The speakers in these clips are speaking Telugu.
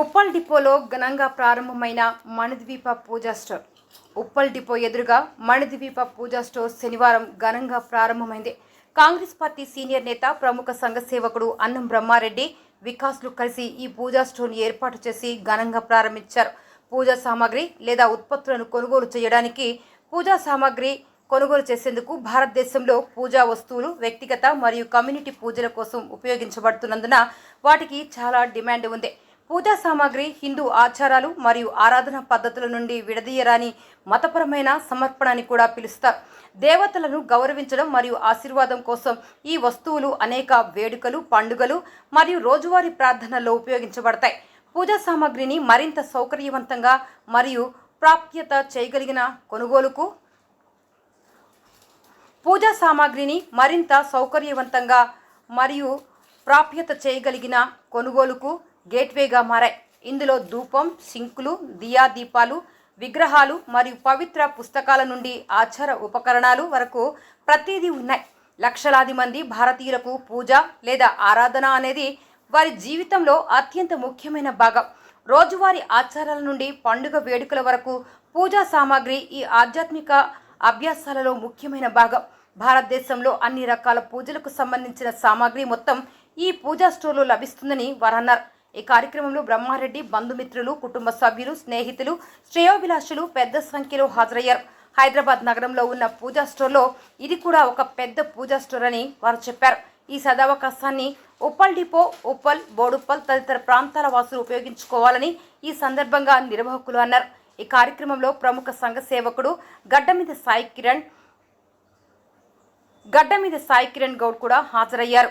ఉప్పల్ డిపోలో ఘనంగా ప్రారంభమైన మణిద్వీప పూజా స్టోర్. ఉప్పల్ డిపో ఎదురుగా మణిద్వీప పూజా స్టోర్ శనివారం ఘనంగా ప్రారంభమైంది. కాంగ్రెస్ పార్టీ సీనియర్ నేత ప్రముఖ సంఘ సేవకుడు అన్నం బ్రహ్మారెడ్డి వికాస్లు కలిసి ఈ పూజా స్టోర్ను ఏర్పాటు చేసి ఘనంగా ప్రారంభించారు. పూజా సామాగ్రి లేదా ఉత్పత్తులను కొనుగోలు చేయడానికి పూజా సామాగ్రి కొనుగోలు చేసేందుకు భారతదేశంలో పూజా వస్తువులు వ్యక్తిగత మరియు కమ్యూనిటీ పూజల కోసం ఉపయోగించబడుతున్నందున వాటికి చాలా డిమాండ్ ఉంది. పూజా సామాగ్రి హిందూ ఆచారాలు మరియు ఆరాధన పద్ధతుల నుండి విడదీయరాని మతపరమైన సమర్పణ అని కూడా పిలుస్తారు. దేవతలను గౌరవించడం మరియు ఆశీర్వాదం కోసం ఈ వస్తువులు అనేక వేడుకలు పండుగలు మరియు రోజువారీ ప్రార్థనల్లో ఉపయోగించబడతాయి. పూజా సామాగ్రిని మరింత సౌకర్యవంతంగా మరియు ప్రాప్యత చేయగలిగిన కొనుగోలుకు పూజా సామాగ్రిని మరింత సౌకర్యవంతంగా మరియు ప్రాప్యత చేయగలిగిన కొనుగోలుకు గేట్వేగా మారాయి. ఇందులో ధూపం సింకులు దియా దీపాలు విగ్రహాలు మరియు పవిత్ర పుస్తకాల నుండి ఆచార ఉపకరణాలు వరకు ప్రతిదీ ఉన్నాయి. లక్షలాది మంది భారతీయులకు పూజ లేదా ఆరాధన అనేది వారి జీవితంలో అత్యంత ముఖ్యమైన భాగం. రోజువారీ ఆచారాల నుండి పండుగ వేడుకల వరకు పూజా సామాగ్రి ఈ ఆధ్యాత్మిక అభ్యాసాలలో ముఖ్యమైన భాగం. భారతదేశంలో అన్ని రకాల పూజలకు సంబంధించిన సామాగ్రి మొత్తం ఈ పూజా స్టోర్లో లభిస్తుందని వారన్నారు. ఈ కార్యక్రమంలో బ్రహ్మారెడ్డి బంధుమిత్రులు కుటుంబ సభ్యులు స్నేహితులు శ్రేయోభిలాషులు పెద్ద సంఖ్యలో హాజరయ్యారు. హైదరాబాద్ నగరంలో ఉన్న పూజా స్టోర్లో ఇది కూడా ఒక పెద్ద పూజా స్టోర్ అని వారు చెప్పారు. ఈ సదావకాశాన్ని ఉప్పల్ డిపో ఉప్పల్ బోడుప్పల్ తదితర ప్రాంతాల వాసులు ఉపయోగించుకోవాలని ఈ సందర్భంగా నిర్వాహకులు అన్నారు. ఈ కార్యక్రమంలో ప్రముఖ సంఘ సేవకుడు గడ్డ మీద సాయి కిరణ్ గడ్డ మీద సాయి కిరణ్ గౌడ్ కూడా హాజరయ్యారు.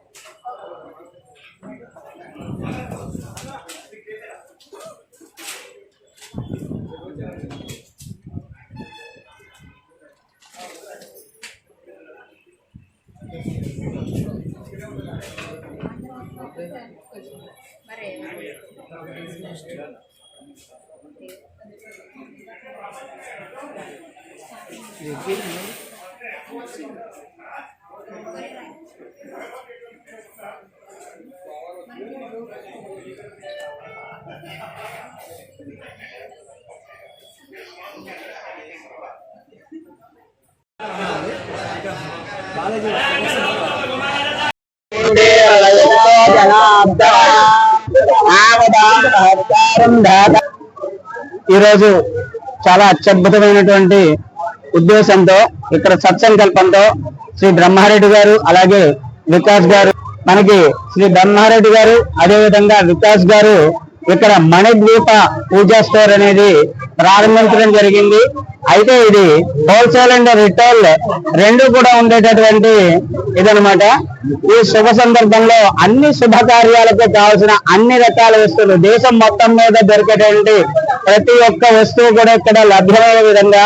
అంతా రెడీ ఈరోజు చాలా అత్యద్భుతమైనటువంటి ఉద్దేశంతో ఇక్కడ సత్సంకల్పంతో శ్రీ బ్రహ్మారెడ్డి గారు అలాగే వికాస్ గారు మనకి శ్రీ బ్రహ్మారెడ్డి గారు అదే విధంగా వికాస్ గారు ఇక్కడ మణిద్వీప పూజా స్టోర్ అనేది ప్రారంభించడం జరిగింది. అయితే ఇది హోల్సేల్ అండ్ రిటైల్ రెండు కూడా ఉండేటటువంటి ఇదనమాట ఈ శుభ సందర్భంలో అన్ని శుభకార్యాలకు కావాల్సిన అన్ని రకాల వస్తువులు దేశం మొత్తం మీద దొరికేటువంటి ప్రతి ఒక్క వస్తువు కూడా ఇక్కడ లభ్యమయ్యే విధంగా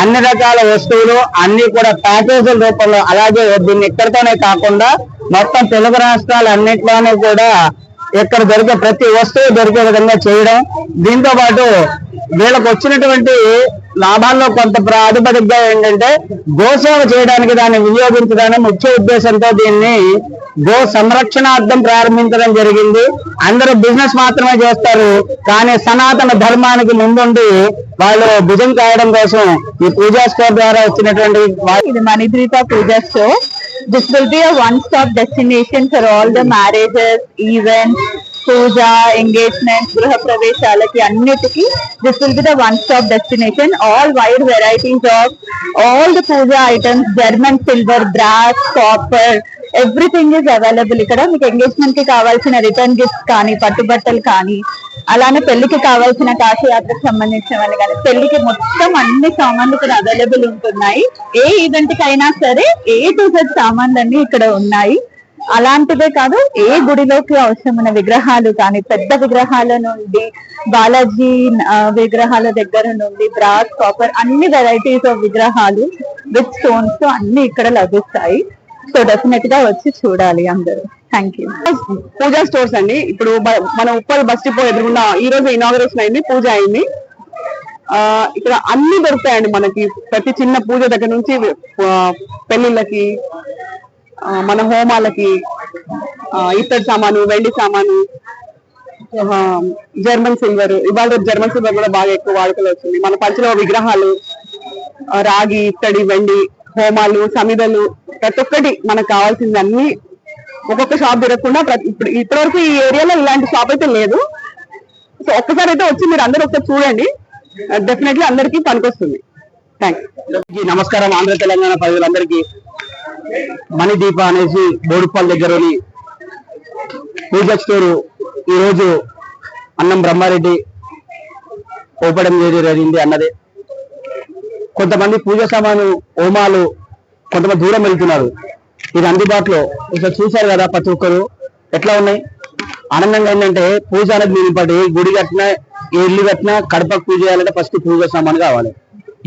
అన్ని రకాల వస్తువులు అన్ని కూడా ప్యాకేజీల రూపంలో అలాగే దీన్ని ఇక్కడితోనే కాకుండా మొత్తం తెలుగు రాష్ట్రాలు అన్నిట్లోనే కూడా ఇక్కడ దొరికే ప్రతి వస్తువు దొరికే విధంగా చేయడం. దీంతో పాటు వీళ్ళకు వచ్చినటువంటి లాభాల్లో కొంత ప్రాతిపదికగా ఏంటంటే గోసేవ చేయడానికి దాన్ని వినియోగించడానికి ముఖ్య ఉద్దేశంతో దీన్ని గో సంరక్షణార్థం ప్రారంభించడం జరిగింది. అందరూ బిజినెస్ మాత్రమే చేస్తారు. కానీ సనాతన ధర్మానికి ముందుండి వాళ్ళు భుజం కాయడం కోసం ఈ పూజా స్టోర్ ద్వారా వచ్చినటువంటి ఇది మణిద్రిత Pooja store. This will be a one stop destination for all the marriages events pooja engagement గృహ ప్రవేశాలకి అన్నిటికీ this will be the one stop destination all wide varieties of all the pooja items German silver brass copper everything is available ఇక్కడ మీకు ఎంగేజ్మెంట్కి కావాల్సిన రిటర్న్ గిఫ్ట్స్ కానీ పట్టుబట్టలు కానీ అలానే పెళ్ళికి కావాల్సిన కాశీయాత్రకు సంబంధించినవన్నీ కానీ పెళ్ళికి మొత్తం అన్ని సామాన్లు ఇక్కడ అవైలబుల్ ఉంటున్నాయి. ఏ ఈవెంట్కి అయినా సరే ఏ టు సెట్ సామాన్లు అన్ని ఇక్కడ ఉన్నాయి. అలాంటిదే కాదు ఏ గుడిలోకి అవసరమైన విగ్రహాలు కానీ పెద్ద విగ్రహాల నుండి బాలాజీ విగ్రహాల దగ్గర నుండి బ్రాస్ కాపర్ అన్ని వెరైటీస్ ఆఫ్ విగ్రహాలు విత్ స్టోన్స్ అన్ని ఇక్కడ లభిస్తాయి. సో డెఫినెట్గా వచ్చి చూడాలి అందరూ. థ్యాంక్ యూ పూజా స్టోర్స్ అండి. ఇప్పుడు బ- మన ఉప్పల్ బస్ డిపో ఎదురున్న ఈ రోజు ఇనాగరేషన్ అయింది పూజ అయింది. ఆ ఇక్కడ అన్ని దొరుకుతాయండి మనకి. ప్రతి చిన్న పూజ దగ్గర నుంచి పెళ్ళిళ్ళకి మన హోమాలకి ఇత్తడి సామాను వెండి సామాను జర్మన్ సిల్వర్ ఇవాళ రేపు జర్మన్ సిల్వర్ కూడా బాగా ఎక్కువ వాడుకలో వచ్చింది. మన పంచలో విగ్రహాలు రాగి ఇత్తడి వెండి హోమాలు సమిదలు ప్రతి ఒక్కటి మనకు కావాల్సింది అన్ని ఒక్కొక్క షాప్ తిరగకుండా ఇప్పుడు ఇప్పటివరకు ఈ ఏరియాలో ఇలాంటి షాప్ అయితే లేదు. సో ఒక్కసారి అయితే వచ్చి మీరు అందరూ ఒకసారి చూడండి. Uh, డెఫినెట్లీ అందరికీ పనికొస్తుంది. థ్యాంక్ నమస్కారం. ఆంధ్ర తెలంగాణ ప్రజలందరికీ మణిదీప అనేసి బోడుపల్ దగ్గరని పూజ స్టోరు ఈ రోజు అన్నం బ్రహ్మారెడ్డి ఓపెన్ చేయడం జరిగింది అన్నదే. కొంతమంది పూజ సామాను హోమాలు కొంతమంది దూరం వెళ్తున్నారు. ఇది అందుబాటులో. ఇట్లా చూశారు కదా ప్రతి ఒక్కరు. ఎట్లా ఉన్నాయి? ఆనందంగా ఏంటంటే పూజ అనేది మేము గుడి కట్టినా ఇల్లు కట్టినా కడపకు పూజ చేయాలంటే ఫస్ట్ పూజ సామాన్ కావాలి.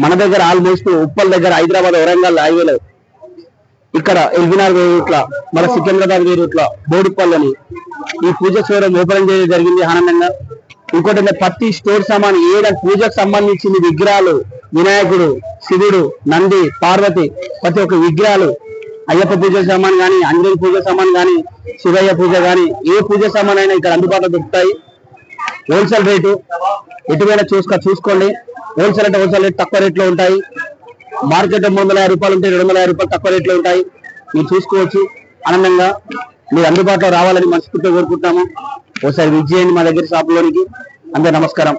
మన దగ్గర ఆల్మోస్ట్ ఉప్పల్ దగ్గర హైదరాబాద్ వరంగల్ హైవేలో. ఇక్కడ ఎల్బీనార్ వే రూట్ల మన సికింద్రాబాద్ వే రూట్ల బోడుపల్లని ఈ పూజ స్టోరం ఓపెన్ చేయడం జరిగింది ఆనందంగా. ఇంకోటి ప్రతి స్టోర్ సామాన్ ఏడ పూజకు సంబంధించిన విగ్రహాలు వినాయకుడు శివుడు నంది పార్వతి ప్రతి ఒక్క విగ్రహాలు అయ్యప్ప పూజ సామాన్ కానీ అంజలి పూజ సామాన్ కానీ శివయ్య పూజ కానీ ఏ పూజ సామాన్ అయినా ఇక్కడ అందుబాటులో దొరుకుతాయి. హోల్సేల్ రేటు ఎటువైనా చూసుకో చూసుకోండి. హోల్సేల్ అంటే హోల్సేల్ రేట్ తక్కువ రేట్లో ఉంటాయి. మార్కెట్ మూడు వందల యాభై రూపాయలు ఉంటే రెండు వందల యాభై రూపాయలు తక్కువ రేట్లో ఉంటాయి. మీరు చూసుకోవచ్చు. ఆనందంగా మీరు అందుబాటులో రావాలని మనస్ఫూర్తిగా కోరుకుంటున్నాము. ఒకసారి విజయండి మా దగ్గర షాప్లోనికి. అందరూ నమస్కారం.